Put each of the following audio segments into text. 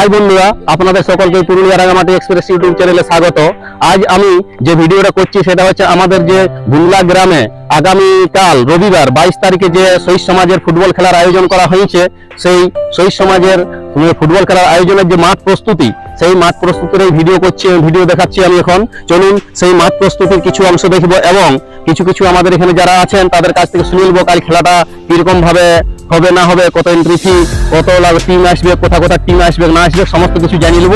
High বন্ধুরা, আপনাদের সকলকে পুরুলিয়া রাঙামাটি এক্সপ্রেস ইউটিউব চ্যানেলে স্বাগত। আজ আমি যে ভিডিওটা করছি, সেটা হচ্ছে আমাদের যে বুনলা গ্রামে আগামীকাল রবিবার বাইশ তারিখে যে শহীদ সমাজের ফুটবল খেলার আয়োজন করা হয়েছে, সেই শহীদ সমাজের ফুটবল খেলার আয়োজনের যে মাঠ প্রস্তুতি, সেই মাঠ প্রস্তুতির এই ভিডিও করছি, ভিডিও দেখাচ্ছি আমি এখন। চলুন সেই মাঠ প্রস্তুতির কিছু অংশ দেখব এবং কিছু কিছু আমাদের এখানে যারা আছেন, তাদের কাছ থেকে শুনে নেব কাল খেলাটা কীরকম ভাবে হবে, না হবে, কত এন্ট্রি ফি কত টিম আসবে, কোথা কোথা টিম আসবে, না আসবে, সমস্ত কিছু জানিয়ে নেব।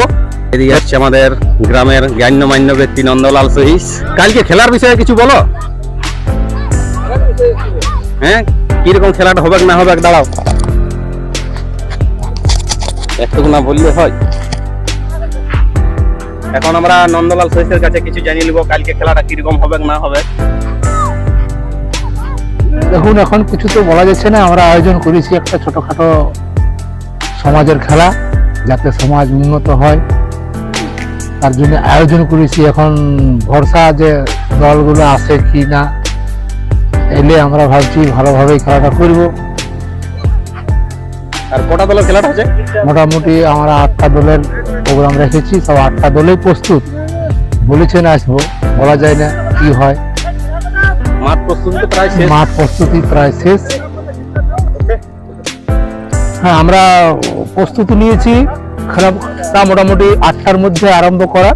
এদিকে হচ্ছে আমাদের গ্রামের জ্ঞান্যমান্য ব্যক্তি নন্দলাল সহিস। কালকে খেলার বিষয়ে কিছু বলো? হ্যাঁ? কীরকম খেলাটা হবে, না হবে, দাঁড়াও। একটু না বললে হয়। এখন আমরা নন্দলাল সহিসের কাছে কিছু জানিয়ে নেব, কালকে খেলাটা কীরকম হবে, না হবে। দেখুন এখন কিছু তো বলা যাচ্ছে না আমরা আয়োজন করেছি একটা ছোটোখাটো সমাজের খেলা যাতে সমাজ উন্নত হয়। তার জন্য আয়োজন করেছি। এখন ভরসা যে দলগুলো আসে কি না এলে আমরা ভাবছি ভালোভাবেই খেলাটা করব। আর কটা দলের খেলাটা আছে মোটামুটি আমরা আটটা দলের প্রোগ্রাম রেখেছি সব আটটা দলেই প্রস্তুত। বলেছেন আসব বলা যায় না কি হয়। মাঠ প্রস্তুতি প্রায় শেষ। মাঠ প্রস্তুতি প্রায় শেষ। হ্যাঁ আমরা প্রস্তুতি নিয়েছি। খেলাটা মোটামুটি আটটার মধ্যে আরম্ভ করা।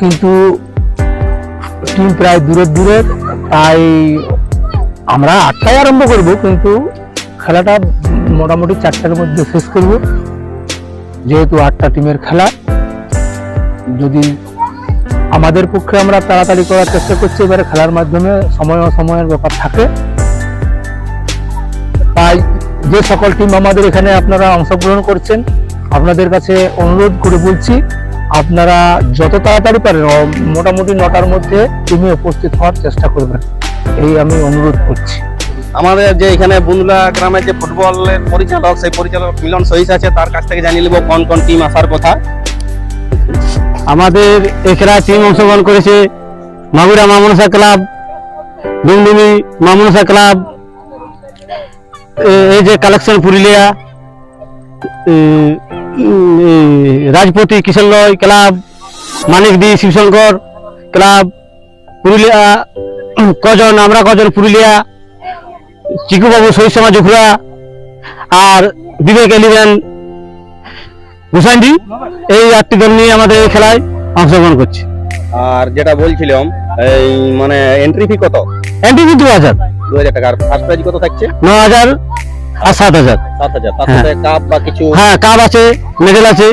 কিন্তু টিম প্রায় দূরের দূরের, তাই আমরা আটটায় আরম্ভ করব, কিন্তু খেলাটা মোটামুটি চারটার মধ্যে শেষ করব। যেহেতু আটটা টিমের খেলা, যদি আমাদের পক্ষে আমরা তাড়াতাড়ি করার চেষ্টা করছি, এবারে খেলার মাধ্যমে সময় অসময়ের ব্যাপার থাকে। তাই যে সকল টিম আমাদের এখানে আপনারা অংশগ্রহণ করছেন, আপনাদের কাছে অনুরোধ করে বলছি, আপনারা যত তাড়াতাড়ি পারেন মোটামুটি নটার মধ্যে টিমে উপস্থিত হওয়ার চেষ্টা করবেন। এই আমি অনুরোধ করছি। আমাদের যে এখানে বুন্দুলা গ্রামের যে ফুটবলের পরিচালক, সেই পরিচালক মিলন সহিস আছে, তার কাছ থেকে জানিয়ে নেব কোন কোন টিম আসার কথা। আমাদের এখানে টিম অংশগ্রহণ করেছে মাগুরা মামনসা ক্লাব ডুমডুমি মামনসা ক্লাব এই যে কালেকশন পুরুলিয়া রাজপতি কিশোরলয় ক্লাব মানিকদি শিবশঙ্কর ক্লাব, পুরুলিয়া, কজন, আমরা কজন পুরুলিয়া, চিকুবাবু শহীদ সমাজ উখরা আর বিবেক এলিভেন হুসাইনডি এই আটটি দল নিয়ে আমাদের এই খেলায় অংশগ্রহণ করছে। আর যেটা বলছিলাম এই মানে এন্ট্রি ফি কত? এন্ট্রি ফি দু হাজার দু হাজার টাকা। আর ফার্স্ট প্রাইজ কত থাকছে? ন হাজার আর সাত হাজার সাত হাজার। তার সাথে কাপ বা কিছু? হ্যাঁ কাপ আছে মেডেল আছে।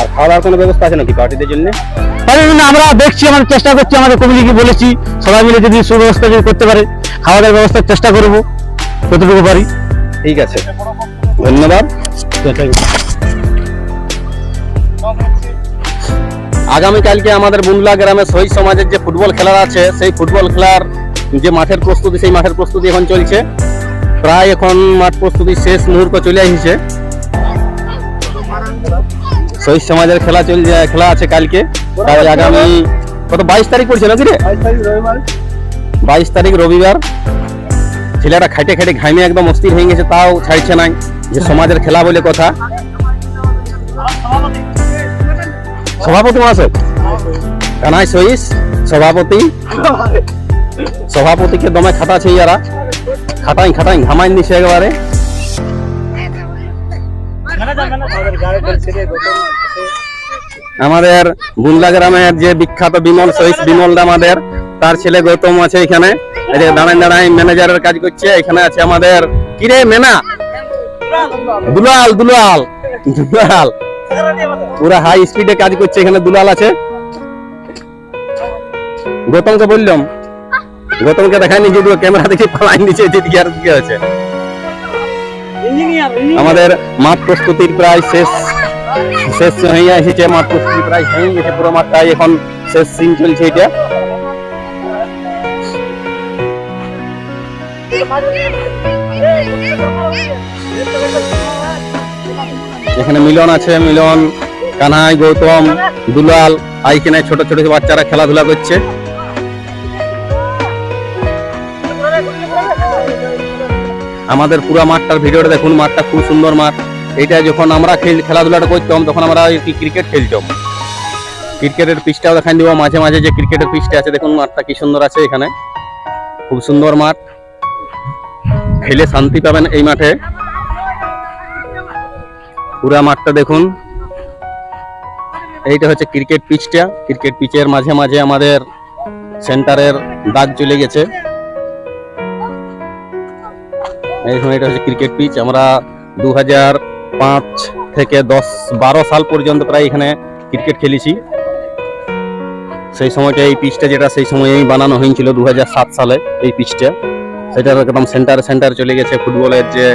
আর খাওয়া দাওয়ার কোনো ব্যবস্থা আছে নাকি পার্টিদের জন্য? তার জন্য আমরা দেখছি আমাদের চেষ্টা করছি আমাদের কমিটিকে বলেছি সবাই মিলে যদি সুব্যবস্থা যদি করতে পারে খাওয়া দাওয়ার ব্যবস্থার চেষ্টা করব যতটুকু পারি। ঠিক আছে। ধন্যবাদ। আগামীকালকে আমাদের বুনলা গ্রামে শহীদ সমাজের যে ফুটবল খেলার আছে সেই ফুটবল খেলার যে মাঠের প্রস্তুতি সেই মাঠের প্রস্তুতি এখন চলছে। প্রায় এখন মাঠ প্রস্তুতি শেষ মুহূর্ত চলে আসছে। শহীদ সমাজের খেলা চলছে খেলা আছে কালকে। তাই আগামী কত বাইশ তারিখ পড়ছে নাকি রে? বাইশ তারিখ রবিবার। ছেলেরা খাইটে খাইটে ঘামে একদম অস্থির হয়ে গেছে তাও ছাড়ছে নাই। যে সমাজের খেলা বলে কথা। সভাপতি আছে কানাই সহিস, সভাপতি। সভাপতিকে দমে খাটাছে ইয়ারা খাটাই খাটাই, ঘামাই নিছে একেবারে। আমাদের বুন্দা গ্রামের যে বিখ্যাত বিমল সহিস, বিমল আমাদের। তার ছেলে গৌতম আছে এখানে। এই যে দাঁড়াই দাঁড়াই ম্যানেজারের কাজ করছে। এখানে আছে আমাদের। কিরে, মেনা? দুলাল দুলাল দুলাল। পুরা হাই স্পিডে কাজ করছে এখানে দুলাল আছে। গৌতমকে বললাম গৌতমকে দেখায়নি যদিও ক্যামেরা দেখে পালাই নিচে যেদিকে আর দিকে আছে আমাদের মাঠ প্রস্তুতির প্রায় শেষ। শেষ হয়ে এসেছে মাঠ প্রস্তুতি প্রায় হয়ে গেছে পুরো মাঠটাই এখন শেষ সিন চলছে এটা। এখানে মিলন আছে, মিলন কানাই গৌতম, দুলাল এখানে ছোট ছোট বাচ্চারা খেলাধুলা করছে। আমাদের পুরো মাঠটার ভিডিওটা দেখুন, মাঠটা খুব সুন্দর মাঠ। এটা যখন আমরা খেল, খেলাধুলাটা করতাম, তখন আমরা ক্রিকেট খেলতাম। ক্রিকেটের পিচটাও দেখান দিব, মাঝে মাঝে যে ক্রিকেটের পিচটা আছে, দেখুন মাঠটা কি সুন্দর আছে এখানে। খুব সুন্দর মাঠ। খেলে শান্তি পাবেন এই মাঠে। পুরা মাঠটা দেখুন। এইটা হচ্ছে ক্রিকেট পিচটা। ক্রিকেট পিচের মাঝে মাঝে আমাদের সেন্টারের দাগ চলে গেছে। সময় এটা হচ্ছে ক্রিকেট পিচ। আমরা দু পাঁচ থেকে দশ, বারো সাল পর্যন্ত প্রায় এখানে ক্রিকেট খেলেছি। সেই সময়টা এই পিচটা যেটা, সেই সময়েই বানানো হয়েছিল দু হাজার সাত সালে এই পিচটা। সেটার একদম সেন্টার সেন্টার চলে গেছে ফুটবলের যে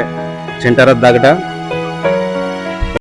সেন্টারের দাগটা।